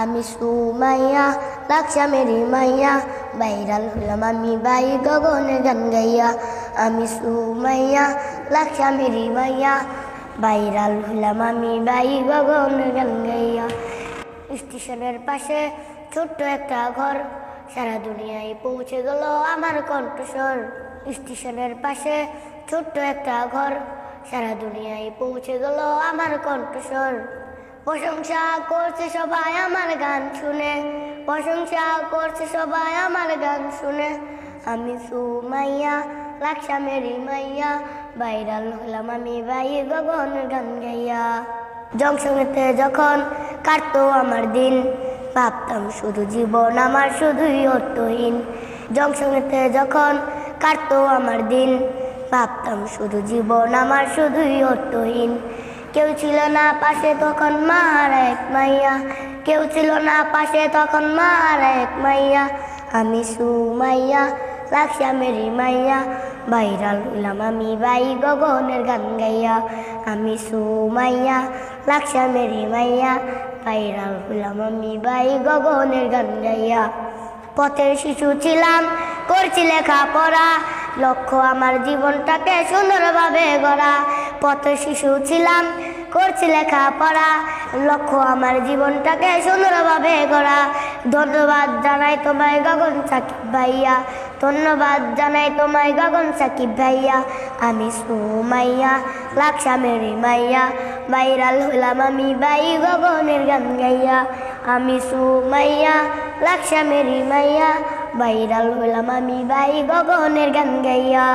আমি সুমাইয়া লাকসা মেরি মাইয়া, বাইরাল হলাম আমি বাই গগনে গান গাইয়া। আমি সুমাইয়া লাকসা মেরি মাইয়া, বাইরাল হলাম আমি বাই গগনে গান গাইয়া। স্টেশনের পাশে ছোট্ট একটা ঘর, সারা দুনিয়ায় পৌঁছে গেল আমার কণ্ঠস্বর। স্টেশনের পাশে ছোট্ট একটা ঘর, সারা দুনিয়ায় পৌঁছে গেল আমার কণ্ঠস্বর। প্রশংসা করছে সবাই আমার গান শুনে। প্রশংসা করছে সবাই আমার গান শুনে। আমি সুমাইয়া লাকসা মেরি মাইয়া বাইরাল হলাম আমি বাই গগন গান গাইয়া। জংশনেতে যখন কাটতো আমার দিন, ভাবতাম শুধু জীবন আমার শুধুই অর্থহীন। জংশনেতে যখন কাটতো আমার দিন, ভাবতাম শুধু জীবন আমার শুধুই অর্থহীন। কেউ ছিল না পাশে তখন মার এক মাইয়া। কেউ ছিল না পাশে তখন মার এক মাইয়া। আমি সুমাইয়া লাকসা মেরি মাইয়া। বাইরাল হইলাম আমি বাই গগনের গান গাইয়া। আমি সুমাইয়া লাকসা মেরি মাইয়া। বাইরাল হইলাম আমি বাই গগনের গান গাইয়া। পথের শিশু ছিলাম, করছি লেখাপড়া। লক্ষ্য আমার জীবনটাকে সুন্দরভাবে গড়া। পথের শিশু ছিলাম, করছি লেখাপড়া। লক্ষ্য আমার জীবনটাকে সুন্দরভাবে গড়া। ধন্যবাদ জানাই তোমায় গগন সাকিব ভাইয়া। ধন্যবাদ জানাই তোমায় গগন সাকিব ভাইয়া। আমি সুমাইয়া লাকসা মেরি মাইয়া। বাইরাল হলাম আমি বাই গগনের গান গাইয়া। আমি সুমাইয়া লাকসা মেরি মাইয়া। বাইরাল হইলাম আমি ভাই গগনের গান গাইয়া।